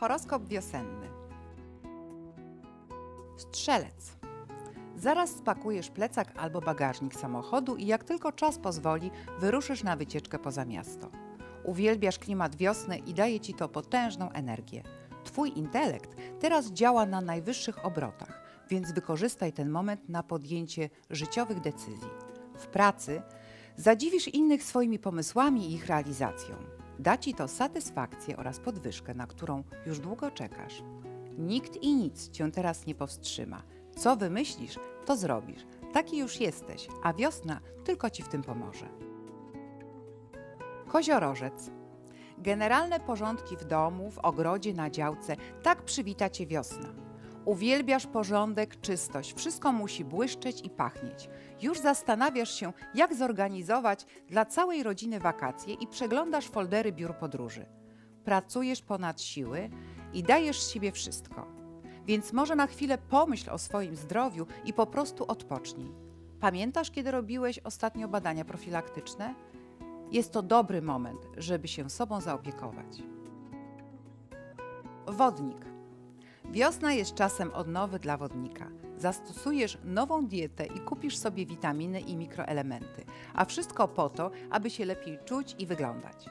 Horoskop wiosenny. Strzelec. Zaraz spakujesz plecak albo bagażnik samochodu i jak tylko czas pozwoli, wyruszysz na wycieczkę poza miasto. Uwielbiasz klimat wiosny i daje ci to potężną energię. Twój intelekt teraz działa na najwyższych obrotach, więc wykorzystaj ten moment na podjęcie życiowych decyzji. W pracy zadziwisz innych swoimi pomysłami i ich realizacją. Da ci to satysfakcję oraz podwyżkę, na którą już długo czekasz. Nikt i nic cię teraz nie powstrzyma. Co wymyślisz, to zrobisz. Taki już jesteś, a wiosna tylko ci w tym pomoże. Koziorożec. Generalne porządki w domu, w ogrodzie, na działce, tak przywita cię wiosna. Uwielbiasz porządek, czystość, wszystko musi błyszczeć i pachnieć. Już zastanawiasz się, jak zorganizować dla całej rodziny wakacje i przeglądasz foldery biur podróży. Pracujesz ponad siły i dajesz z siebie wszystko. Więc może na chwilę pomyśl o swoim zdrowiu i po prostu odpocznij. Pamiętasz, kiedy robiłeś ostatnio badania profilaktyczne? Jest to dobry moment, żeby się sobą zaopiekować. Wodnik. Wiosna jest czasem odnowy dla wodnika. Zastosujesz nową dietę i kupisz sobie witaminy i mikroelementy, a wszystko po to, aby się lepiej czuć i wyglądać.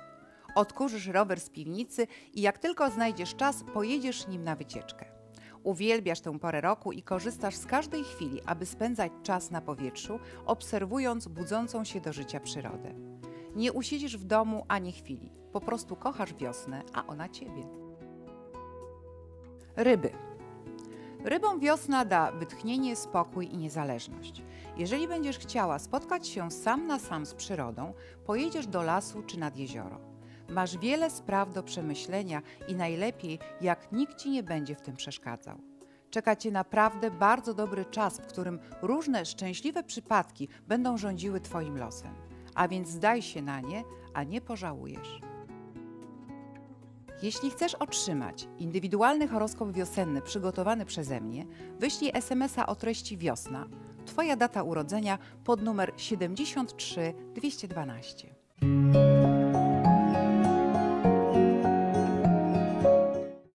Odkurzysz rower z piwnicy i jak tylko znajdziesz czas, pojedziesz nim na wycieczkę. Uwielbiasz tę porę roku i korzystasz z każdej chwili, aby spędzać czas na powietrzu, obserwując budzącą się do życia przyrodę. Nie usiedzisz w domu ani chwili, po prostu kochasz wiosnę, a ona ciebie. Ryby. Rybom wiosna da wytchnienie, spokój i niezależność. Jeżeli będziesz chciała spotkać się sam na sam z przyrodą, pojedziesz do lasu czy nad jezioro. Masz wiele spraw do przemyślenia i najlepiej, jak nikt ci nie będzie w tym przeszkadzał. Czeka cię naprawdę bardzo dobry czas, w którym różne szczęśliwe przypadki będą rządziły twoim losem. A więc zdaj się na nie, a nie pożałujesz. Jeśli chcesz otrzymać indywidualny horoskop wiosenny przygotowany przeze mnie, wyślij SMS-a o treści wiosna, Twoja data urodzenia pod numer 73 212.